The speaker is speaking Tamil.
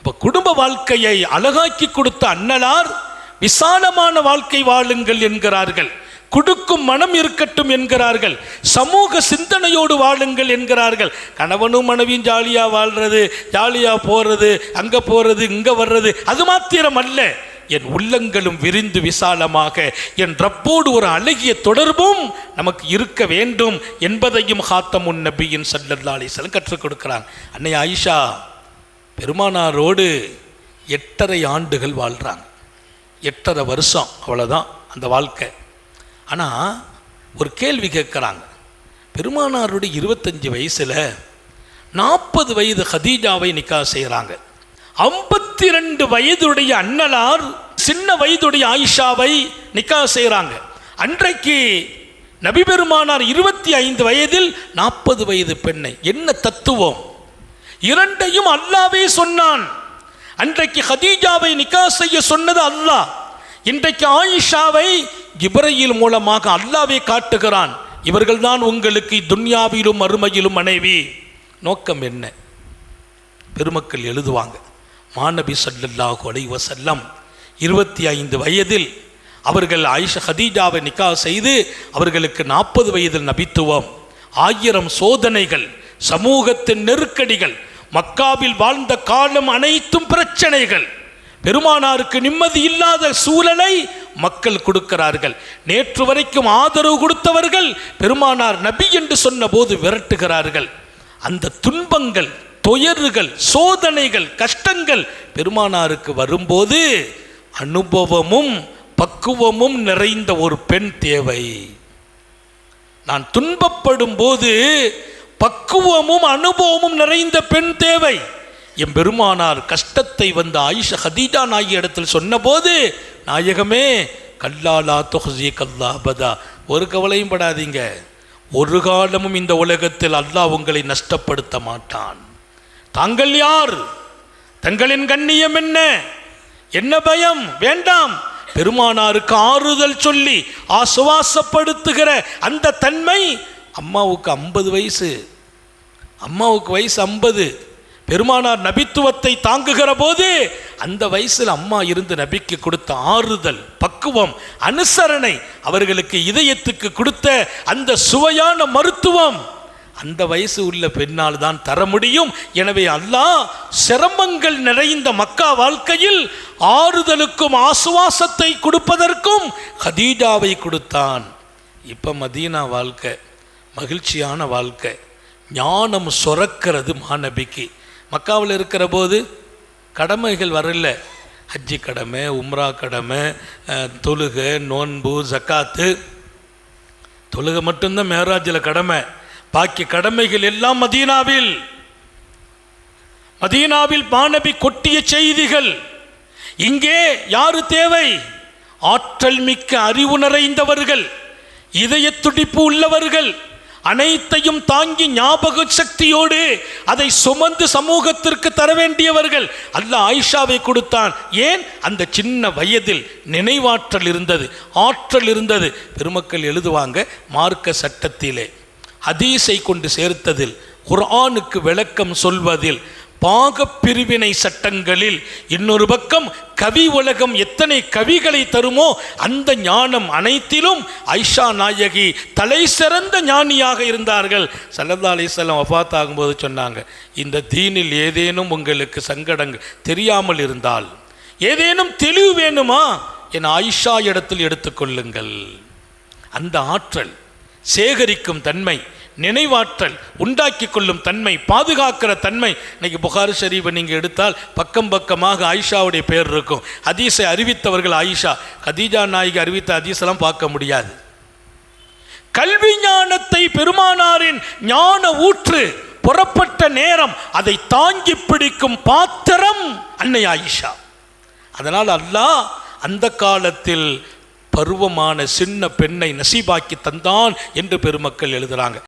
இப்போ குடும்ப வாழ்க்கையை அழகாக்கி கொடுத்த அன்னலார் விசாலமான வாழ்க்கை வாழுங்கள் என்கிறார்கள். கொடுக்கும் மனம் இருக்கட்டும் என்கிறார்கள். சமூக சிந்தனையோடு வாழுங்கள் என்கிறார்கள். கணவனும் மனைவியும் ஜாலியாக வாழ்றது ஜாலியாக போகிறது அங்கே போகிறது இங்கே வர்றது அது மாத்திரம் அல்ல என் உள்ளங்களும் விரிந்து விசாலமாக என் ரப்போடு ஒரு அழகிய தொடர்பும் நமக்கு இருக்க வேண்டும் என்பதையும் ஹாத்தமுன் நபியின் சல்லல்லா அலிஸ்லாம் கற்றுக் கொடுக்கிறான். அன்னை ஆயிஷா பெருமானாரோடு எட்டரை ஆண்டுகள் வாழ்கிறாங்க எட்டரை வருஷம் அவ்வளோதான் அந்த வாழ்க்கை. ஆனால் ஒரு கேள்வி கேட்குறாங்க. பெருமானாருடைய இருபத்தஞ்சி வயசில் நாற்பது வயது ஹதீஜாவை நிக்கா செய்கிறாங்க ஐம்பத்தி ரெண்டு வயதுடைய அண்ணலார் சின்ன வயதுடைய ஆயிஷாவை நிக்கா செய்கிறாங்க அன்றைக்கு நபிபெருமானார் இருபத்தி ஐந்து வயதில் நாற்பது வயது பெண்ணை. என்ன தத்துவம்? இரண்டையும் அல்லாவே சொன்னான். அன்றைக்கு ஹதீஜாவை நிக்கா செய்ய சொன்னது அல்லாஹ். இன்றைக்கு ஆயிஷாவை இப்ரையில் மூலமாக அல்லாவே காட்டுகிறான். இவர்கள்தான் உங்களுக்கு துன்யாவிலும் அருமையிலும் மனைவி. நோக்கம் என்ன? பெருமக்கள் எழுதுவாங்க. மாநபி ஸல்லல்லாஹு அலைவசல்லம் இருபத்தி ஐந்து வயதில் அவர்கள் ஆயிஷா ஹதீஜாவை நிக்கா செய்து அவர்களுக்கு நாற்பது வயதில் நபித்துவம். ஆயிரம் சோதனைகள் சமூகத்தின் நெருக்கடிகள் மக்காவில் வாழ்ந்த காலம் அனைத்தும் பிரச்சனைகள். பெருமானாருக்கு நிம்மதி இல்லாத சூழலை மக்கள் கொடுக்கிறார்கள். நேற்று வரைக்கும் ஆதரவு கொடுத்தவர்கள் பெருமானார் நபி என்று சொன்னபோது விரட்டுகிறார்கள். அந்த துன்பங்கள் துயறுகள் சோதனைகள் கஷ்டங்கள் பெருமானாருக்கு வரும்போது அனுபவமும் பக்குவமும் நிறைந்த ஒரு பெண் தேவை. நான் துன்பப்படும் போது பக்குவமும் அனுபவமும் நிறைந்த பெண் தேவை. என் பெருமானார் கஷ்டத்தை வந்த ஆயிஷா ஹதீஜா நாயகி இடத்தில் சொன்னபோது நாயகமே கல்லாலா தொஹசி கல்லாபதா ஒரு கவலையும் படாதீங்க. ஒரு காலமும் இந்த உலகத்தில் அல்லாஹ் உங்களை நஷ்டப்படுத்த மாட்டான். தாங்கள் யார்? தங்களின் கண்ணியம் என்ன? என்ன பயம்? வேண்டாம். பெருமானாருக்கு ஆறுதல் சொல்லி ஆசுவாசப்படுத்துகிற அந்த தன்மை அம்மாவுக்கு ஐம்பது வயசு. அம்மாவுக்கு வயசு ஐம்பது. பெருமானார் நபித்துவத்தை தாங்குகிற போது அந்த வயசில் அம்மா இருந்து நபிக்கு கொடுத்த ஆறுதல் பக்குவம் அனுசரணை அவர்களுக்கு இதயத்துக்கு கொடுத்த அந்த சுவையான மருத்துவம். அந்த வயசு உள்ள பெண்ணால் தான் தர முடியும். எனவே அல்லாஹ் சிரமங்கள் நிறைந்த மக்கா வாழ்க்கையில் ஆறுதலுக்கும் ஆசுவாசத்தை கொடுப்பதற்கும் ஹதீஜாவை கொடுத்தான். இப்போ மதீனா வாழ்க்கை. மகிழ்ச்சியான வாழ்க்கை. ஞானம் சுரக்கிறது மாநபிக்கு மக்காவில் இருக்கிற போது கடமைகள் வரல. ஹஜ்ஜி கடமை உம்ரா கடமை தொழுகை நோன்பு ஜக்காத்து. தொழுகை மட்டும்தான் மேராஜில் கடமை. பாக்கி கடமைகள் எல்லாம் மதீனாவில். மதீனாவில் மாணவி கொட்டிய செய்திகள். இங்கே யாரு தேவை? ஆற்றல் மிக்க அறிவு நிறைந்தவர்கள். இதய துடிப்பு உள்ளவர்கள். அனைத்தையும் தாங்கி ஞாபக சக்தியோடு அதை சுமந்து சமூகத்திற்கு தர வேண்டியவர்கள் அல்லாஹ் ஆயிஷாவை கொடுத்தான். ஏன்? அந்த சின்ன வயதில் நினைவாற்றல் இருந்தது ஆற்றல் இருந்தது. பெருமக்கள் எழுதுவாங்க மார்க்க சட்டத்திலே ஹதீஸை கொண்டு சேர்த்ததில் குர்ஆனுக்கு விளக்கம் சொல்வதில் பாகப்பிரிவினை சட்டங்களில் இன்னொரு பக்கம் கவி உலகம் எத்தனை கவிகளை தருமோ அந்த ஞானம் அனைத்திலும் ஐஷா நாயகி தலை சிறந்த ஞானியாக இருந்தார்கள். சல்லல்லா அலிஸ்லாம் வஃபாத் ஆகும்போது சொன்னாங்க இந்த தீனில் ஏதேனும் உங்களுக்கு சங்கடங்கள் தெரியாமல் இருந்தால் ஏதேனும் தெளிவு வேணுமா? என் ஆயிஷா இடத்தில் எடுத்துக்கொள்ளுங்கள் அந்த ஆற்றல் சேகரிக்கும் தன்மை நினைவாற்றல் உண்டாக்கி கொள்ளும் தன்மை பாதுகாக்கிற தன்மை. இன்னைக்கு புகார் ஷரீஃபை நீங்கள் எடுத்தால் பக்கம் பக்கமாக ஆயிஷாவுடைய பேர் இருக்கும். ஹதீஸை அறிவித்தவர்கள் ஆயிஷா. கதீஜா நாயகி அறிவித்த ஹதீஸெல்லாம் பார்க்க முடியாது. கல்வி ஞானத்தை பெருமானாரின் ஞான ஊற்று புறப்பட்ட நேரம் அதை தாங்கி பிடிக்கும் பாத்திரம் அன்னை ஆயிஷா. அதனால் அல்லாஹ் அந்த காலத்தில் பருவமான சின்ன பெண்ணை நசீபாக்கி தந்தான் என்று பெருமக்கள் எழுதுறாங்க.